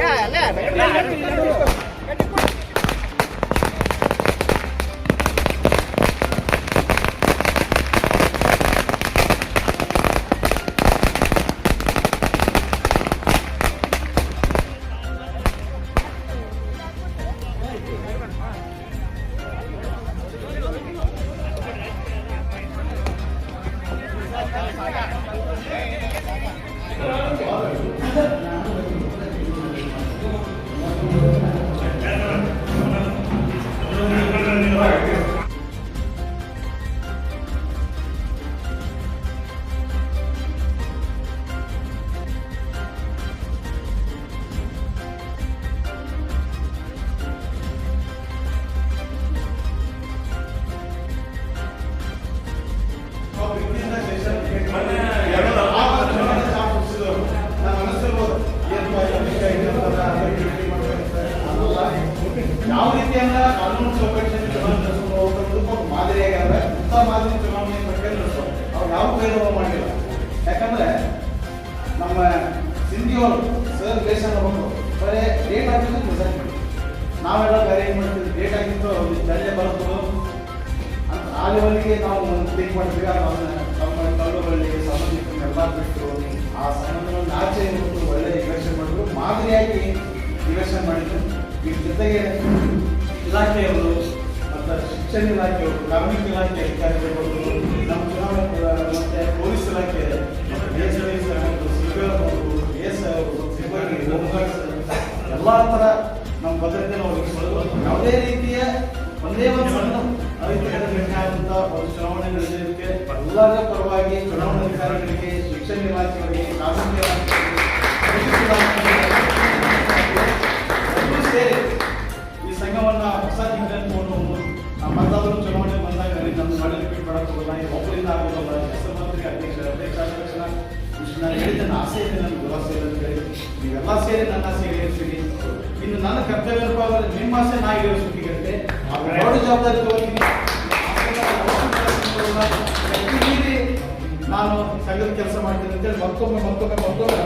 ಯಾವ ರೀತಿಯನ್ನ ಕಾನೂನು ಚೌಕಟ್ಟಿನಲ್ಲಿ ಚುನಾವಣೆ ನಡೆಸ್ಕೊಂಡು ಹೋಗೋದಕ್ಕೂ ಒಂದು ಮಾದರಿಯಾಗ ಉತ್ತಮ ಮಾದರಿ ಚುನಾವಣೆ ಪ್ರಕ್ರಿಯೆ ನಡೆಸೋದು ಅವ್ರು ಯಾವ ಭೇದವ ಮಾಡಿಲ್ಲ. ಯಾಕಂದ್ರೆ ನಮ್ಮ ಸಿಂಧಿಯವರು ಸರ್ ದೇಶ ಹೋಗ್ಬೇಕು ಬರೀ ಡೇಟ್ ಆಗಿದ್ದು ಪ್ರೆಸೆಂಟ್ ಮಾಡಿ ನಾವೆಲ್ಲ ಬೇರೆ ಏನು ಮಾಡ್ತೀವಿ? ಡೇಟ್ ಆಗಿತ್ತು ಜಲ್ಲೆ ಬರುತ್ತೋ ಅಂತ ಆ ಲೆವೆಲ್ಗೆ ನಾವು ಥಿಂಕ್ ಮಾಡ್ತೀವಿ. ನಮ್ಮ ಕಲ್ಲುಗಳಿಗೆ ಎಲ್ಲ ಬಿಟ್ಟು ಆ ಸಂಬಂಧಗಳನ್ನು ಆಚೆ ಒಳ್ಳೆ ಇಲೆಕ್ಷನ್ ಮಾಡಿದ್ರು. ಮಾದರಿಯಾಗಿ ಇಲೆಕ್ಷನ್ ಮಾಡಿದ್ರು. ಇದ್ರ ಜೊತೆಗೆ ಇಲಾಖೆಯವರು ಮತ್ತು ಶಿಕ್ಷಣ ಇಲಾಖೆಯವರು ಕಾರ್ಮಿಕ ಇಲಾಖೆ ಅಧಿಕಾರಿಗಳು ನಮ್ಮ ಚುನಾವಣೆ ಮತ್ತೆ ಪೊಲೀಸ್ ಇಲಾಖೆ ಎಲ್ಲ ಥರ ನಮ್ಮ ಭದ್ರತೆಯನ್ನು ಒದಗಿಸ್ಕೊಳ್ಳೋದು ಯಾವುದೇ ರೀತಿಯ ಒಂದೇ ಒಂದು ಸಣ್ಣ ಅರಿತುಕೊಳ್ಳಬೇಕಾದಂಥ ಒಂದು ಚುನಾವಣೆ ನಡೆಸಲಿಕ್ಕೆ ಎಲ್ಲರ ಪರವಾಗಿ ಚುನಾವಣಾಧಿಕಾರಿಗಳಿಗೆ, ಶಿಕ್ಷಣ ಇಲಾಖೆಯವರಿಗೆ ಕಾರ್ಮಿಕ ನಾನು ಹೇಳಿದ ನನ್ನ ಆಸೆ ಇದೆ ನನಗೆ ಸೇರಿ ಅಂತ ಹೇಳಿ. ನೀವೆಲ್ಲ ಸೇರಿ ನನ್ನ ಆಸೆ ಈಡೇರಿಸ್ತೀರಿ ಇನ್ನು ನನ್ನ ಕರ್ತವ್ಯ ನಿಮ್ಮ ಆಸೆ ನಾ ಈಡೇರಿಸಬೇಕಂತೆ ದೊಡ್ಡ ಜವಾಬ್ದಾರಿ ತಗೋತೀನಿ ನಾನು ಸಂಘದ ಕೆಲಸ ಮಾಡ್ತೀನಿ ಅಂತೇಳಿ ಮತ್ತೊಮ್ಮೆ ಮತ್ತೊಮ್ಮೆ ಮತ್ತೊಮ್ಮೆ.